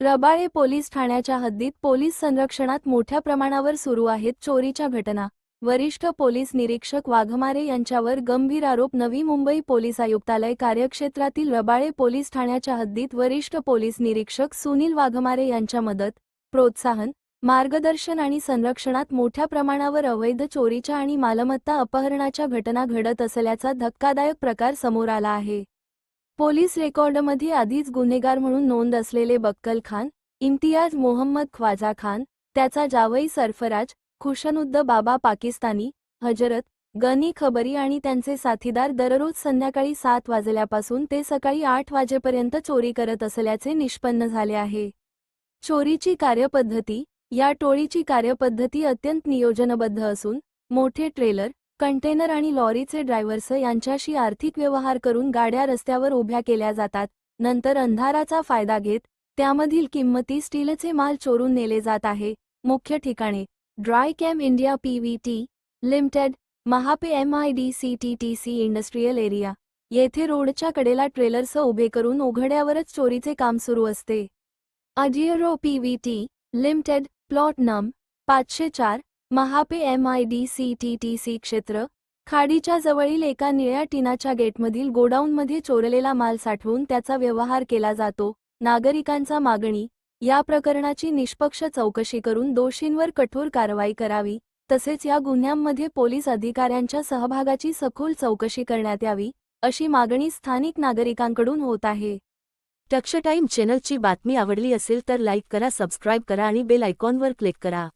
Rabale police ठाण्याच्या हद्दीत police संरक्षणात मोठ्या प्रमाणावर सुरू आहेत चोरीच्या घटना. वरिष्ठ पोलीस निरीक्षक वाघमारे यांच्यावर गंभीर आरोप नवी मुंबई पोलीस आयुक्तालय कार्यक्षेत्रातील रबाळे पोलीस ठाण्याच्या हद्दीत वरिष्ठ पोलीस निरीक्षक सुनील वाघमारे यांच्या मदत प्रोत्साहन मार्गदर्शन आणि संरक्षणात मोठ्या प्रमाणावर अवैध चोरीच्या आणि मालमत्ता अपहरणाच्या घटना घडत असल्याचा धक्कादायक प्रकार समोर आला आहे. पोलीस रेकॉर्डमध्ये आधीच गुन्हेगार म्हणून नोंद असलेले बक्कल खान इम्तियाज मोहम्मद ख्वाजा खान त्याचा जावई सरफराज खुशनुद्द बाबा पाकिस्तानी हजरत गनी खबरी आणि त्यांचे साथीदार दररोज संध्याकाळी सात वाजल्यापासून ते सकाळी आठ वाजेपर्यंत चोरी करत असल्याचे निष्पन्न झाले आहे. चोरीची कार्यपद्धती या टोळीची कार्यपद्धती अत्यंत नियोजनबद्ध असून मोठे ट्रेलर कंटेनर आणि लॉरीचे ड्रायव्हर्स यांच्याशी आर्थिक व्यवहार करून गाड्या रस्त्यावर उभ्या केल्या जातात. नंतर अंधाराचा फायदा घेत त्यामधील किंमती स्टीलचे माल चोरून नेले जात आहे. मुख्य ठिकाणे. Dry cam India PVT limited Mahape M I D C T T C industrial area. येथे रोडच्या कडेला ट्रेलर्स उभे करून उघड्यावरच चोरीचे काम सुरू असते. अजियरो पीव्हीटी लिमिटेड प्लॉट नम पाचशे चार Mahape M I D C T T C क्षेत्र खाडीच्या जवळील एका निळ्या टिनाच्या गेटमधील गोडाऊनमध्ये चोरलेला माल साठवून त्याचा व्यवहार केला जातो नागरिकांचा मागणी या प्रकरणाची निष्पक्ष चौकशी करून दोषींवर कठोर कारवाई करावी तसेच या गुन्ह्यांमध्ये पोलीस अधिकाऱ्यांच्या सहभागाची सखोल चौकशी करण्यात यावी अशी मागणी स्थानिक नागरिकांकडून होत आहे. टक्ष टाईम चॅनलची बातमी आवडली असेल तर लाईक करा सबस्क्राईब करा आणि बेल आयकॉनवर क्लिक करा.